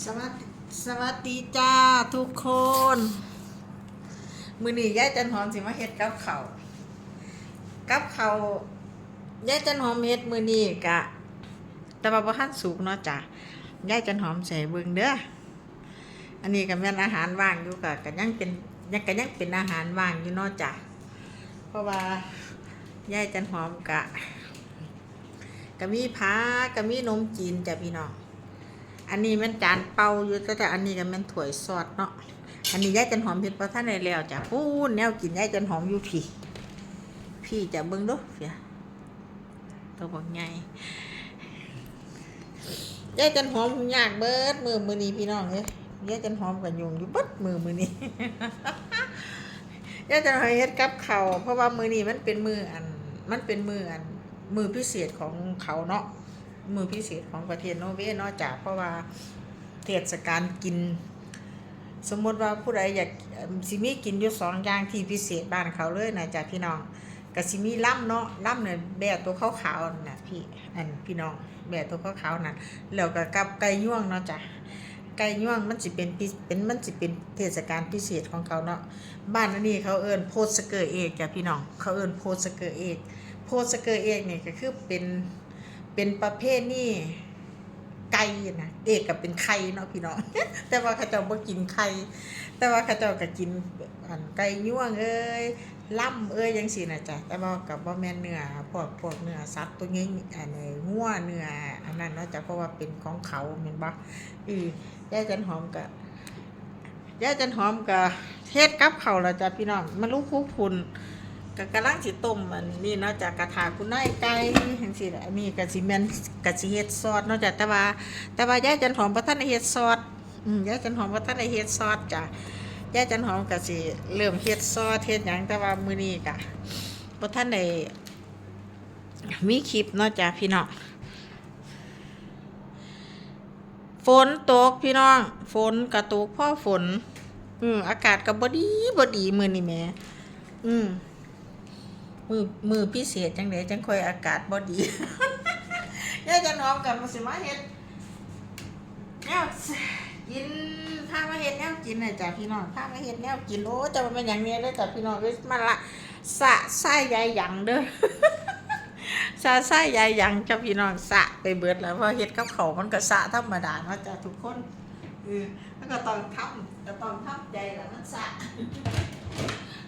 สวัสดีสวัสดีจ้าทุกคน มือนี้ยายจันหอมสิมาเฮ็ดกับเขากับเขาวยายจันหอมเฮ็ดมือนี้กะ แต่ว่าบ่ทันสุกเนาะจ้ะยายจันหอมใส่เบิ่งเด้ออันนี้ก็แม่นอาหารว่างอยู่กะก็ยังเป็นยังก็ยังเป็นอาหารว่างอยู่เนาะจ้ะเพราะว่ายายจันหอมกะก็มีผักก็มีนมจีนจ้ะพี่น้อง อันนี้มันจานเป่าอยู่แต่อันนี้ก็มันถ้วยซอสเนาะ อันนี้ยายจันหอมเห็ดประท่านในแล้วจ้ะพูนแนวกินยายจันหอมอยู่พี่ พี่จะเบิ่งดูเสียตัวบอกไงยายจันหอมยากเบิดมือมือนี้พี่น้องเอ้ยยายจันหอมกับยุงอยู่เบิดมือมือนี้ยายจันหอมเฮ็ดกับเขาเพราะว่ามือนี้มันเป็นมืออัน มันเป็นมืออัน มือพิเศษของเขาเนาะ มือพิเศษของประเทศโนอร์เวย์เนอกจากเพราะว่าเทศกาลกิน สมมติว่าผู้ใดอยากเอิ่มสิมีกินอยู่สองอย่างที่พิเศษบ้านเขาเลยนะจ๊ะพี่น้องก็สิมีล่ำเนาะล่ำเนี่ยแบะตัวขาวๆนะพี่อันพี่น้องแบะตัวขาวๆนั่นแล้วก็กับไก่ย่วงเนาะจ้ะไก่ย่วงมันสิเป็นพิเป็นมันสิเป็นเทศกาลพิเศษของเขาเนาะบ้านนนี้เขาเอิ้นโพสเกอร์เอกจ้ะพี่น้องเขาเอิ้นโพสเกอร์เอกโพสเกอร์เอกเนี่ยก็คือเป็น เป็นประเภทนี่ไก่นะเอกกับเป็นไข่เนาะพี่น้องแต่ว่าขาเจ้าบ่กินไข่แต่ว่าขาเจ้าก็กินอันไก่ย่วงเอ้ยล่ำเอ้ยยังสินะจ๊ะแต่ว่ากับบ่แม่นเนื้อพวกพวกเนื้อสัตว์ตัวนี้อันนี้งัวเนื้ออันนั้นเนาะจ๊ะเพราะว่าเป็นของเขาแม่นบ่อือยาจันหอมก็ยายจันหอมก็เฮ็ดกับเขาแล้วจ้ะพี่น้องมันลูกคุกพุ่น ก็กำลังสิต้มมันนี่เนาะจากกระถาคุณนายไก่จังซี่แหละมีกะสิแม่นกะสิเฮ็ดซอสเนาะจ้ะแต่ว่า แต่ว่ายายจันหอมบ่ทันได้เฮ็ดซอสอืมยายจันหอมบ่ทันได้เฮ็ดซอสจ้ะยายจันหอมก็สิเริ่มเฮ็ดซอสเฮ็ดหยังแต่ว่ามื้อนี้ก็บ่ทันได้มีคลิปเนาะจ้ะพี่น้องฝนตกพี่น้อง ฝนกระตกพ่อฝน อืมอากาศก็บ่ดีบ่ดีมื้อนี้แหมอืม มือมือพิเศษจังไดจังค่อยอากาศบ่ดียาจะน้อมกับมาสิมาเฮ็ดแนวกินพามาเฮ็ดแนวกินน่ะจ้ะพี่น้องพามาเฮ็ดแนวกินโอ้จะมันเป็นหยังนี้เด้อจ้ะพี่น้องเอ้ยมาละสะไส้ยายหยังเด้อสะไส้ยายหยังจ้ะพี่น้องสะไปเบิดแล้วเพราะเฮ็ดกับเขามันก็สะธรรมดาเนาะจ้ะทุกคนเออมันก็ต้องทำก็ต้องทำใจแล้วมันสะ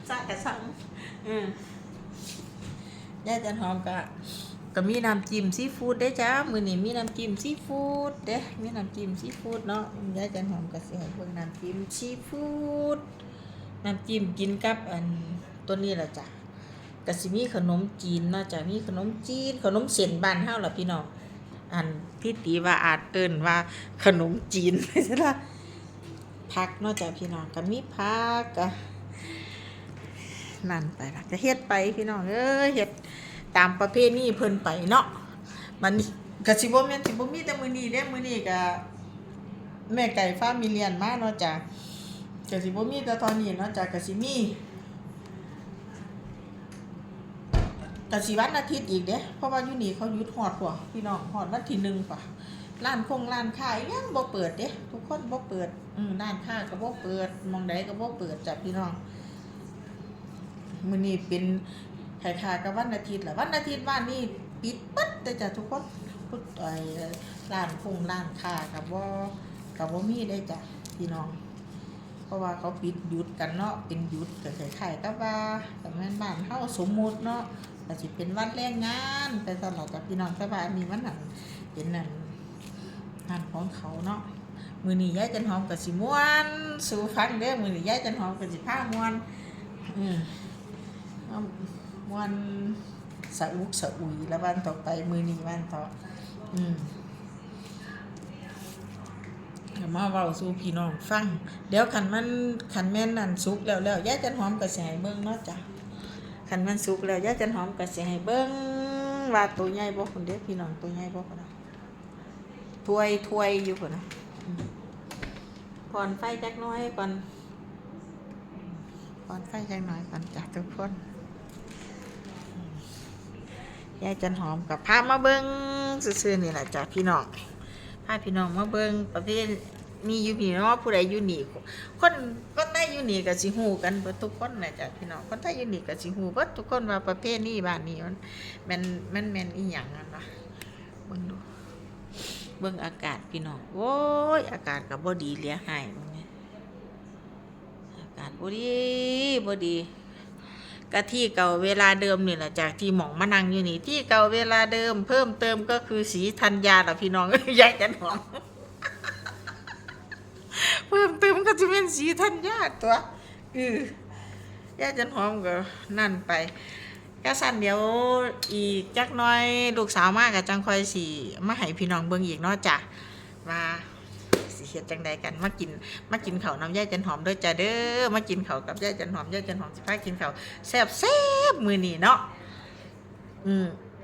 สะกับสังเออ ยายจันหอมก็ก็มีน้ำจิ้มซีฟู้ดได้จ้า มือนี้มีน้ำจิ้มซีฟู้ดเด้ มีน้ำจิ้มซีฟู้ดเนาะยายจันหอมก็สิให้เบิ่งน้ำจิ้มซีฟู้ดน้ำจิ้มกินกับอันตัวนี้แหละจ้ะก็สิมีขนมจีนเนาะจ้ะมีขนมจีน ขนมเส้นบ้านเฮาล่ะพี่น้อง อันพี่ตีว่าอาจเอิ้นว่าขนมจีนใช่ละผักเนาะจ้ะพี่น้องก็มีผักก็ นั่นไปละจะเฮ็ดไปพี่น้องเอ้ยเฮ็ดตามประเพณีเพิ่นไปเนาะมันก็สิบ่แม่นสิบ่มีแต่มื้อนี้เด้มื้อนี้ก็แม่ไก่ฟ้ามีเลียนมาเนาะจ้ะก็สิบ่มีแต่ตอนนี้เนาะจ้ะก็สิมีก็สิวันอาทิตย์อีกเด้เพราะว่าอยู่นี่เขาหยุดฮอดพวกพี่น้องฮอดวันที่หนึ่งป่ะร้านคงร้านค้ายังบ่เปิดเด้ทุกคนบ่เปิดอืมร้านค้าก็บ่เปิดหมองใดก็บ่เปิดจ้ะพี่น้อง มื้อนี้เป็นคล้ายๆกับวันอาทิตย์แหละวันอาทิตย์บ้านนี้ปิดปัดแต่จ้ะทุกคนพุทไอ้ร้านคงร้านค้ากับว่ากับว่ามีได้จ้ะพี่น้อง เพราะว่าเขาปิดหยุดกันเนาะเป็นหยุดก็คล้ายๆกับว่าแต่แม่นบ้านเฮาสมมุติเนาะก็สิเป็นวันแรงงานไปตลอดกับพี่น้องแต่ว่าอันนี้มันนั่นเป็นนั่นงานของเขาเนาะมือนี้ยายจันหอมก็สิม่วน สู่ฟังเด้อมือนี้ยายจันหอมก็สิพาม่วน อือเอา วันสะอุกสะอุยแล้ววันต่อไปมือนี้วันต่อ อืมเดี๋ยวมาเว้าสู่พี่น้องฟัง เดี๋ยวคันมันคันแม่นนั่นสุกแล้วแล้วย่าจันหอมก็สิให้เบิ่งเนาะจ้ะคันมันสุกแล้วย่าจันหอมก็สิให้เบิ่งว่าตัวใหญ่บ่คนเด้อพี่น้องตัวใหญ่บ่คนนะถ้วยถ้วยอยู่คนน่ะอืมผ่อนไฟจักน้อยก่อนก่อนไฟจังหน่อยก่อนจ้ะทุกคน ยายจันหอมกับพามาเบิ้งซื่อๆนี่แหละจ้ะพี่น้องพาพี่น้องมาเบิ้งประเภทมีอยู่พี่เนาะผู้ใดอยู่นี่คนคนไทยอยู่นี่ก็สิฮู้กันเบิดทุกคนนะจ้ะพี่น้องคนไทยอยู่นี่ก็สิฮู้เบิดทุกคนว่าประเพณีบ้านนี้มันมันมันแมนอีหยังนั่นวะเบิ่งดูเบิ่งอากาศพี่น้องโอ้ยอากาศก็บ่ดีเหลือหายมื้อนี้อากาศบ่ดีบ่ดี ก็ที่เก่าเวลาเดิมนี่แหละจากที่หมองมานั่งอยู่นี่ ที่เก่าเวลาเดิม เพิ่มเติมก็คือสีธัญญาล่ะพี่น้องยายจันหอมเพิ่มเติมก็จะเป็นสีธัญญาตัวเออยายจันหอมก็นั่นไปก็สั่นเดี๋ยวอีกจักน้อยลูกสาวมากกับจังคอยสีมาให้พี่น้องเบิ่งอีกเนาะจ้ะมา สิเฮ็ดจังใดกันมากินมากินข้าวน้ำยายจันหอมด้วยจ้ะเด้อมากินข้าวกับยายจันหอมยายจันหอมสิพากินข้าวแซ่บแซ่บๆมื้อนี้เนาะอืม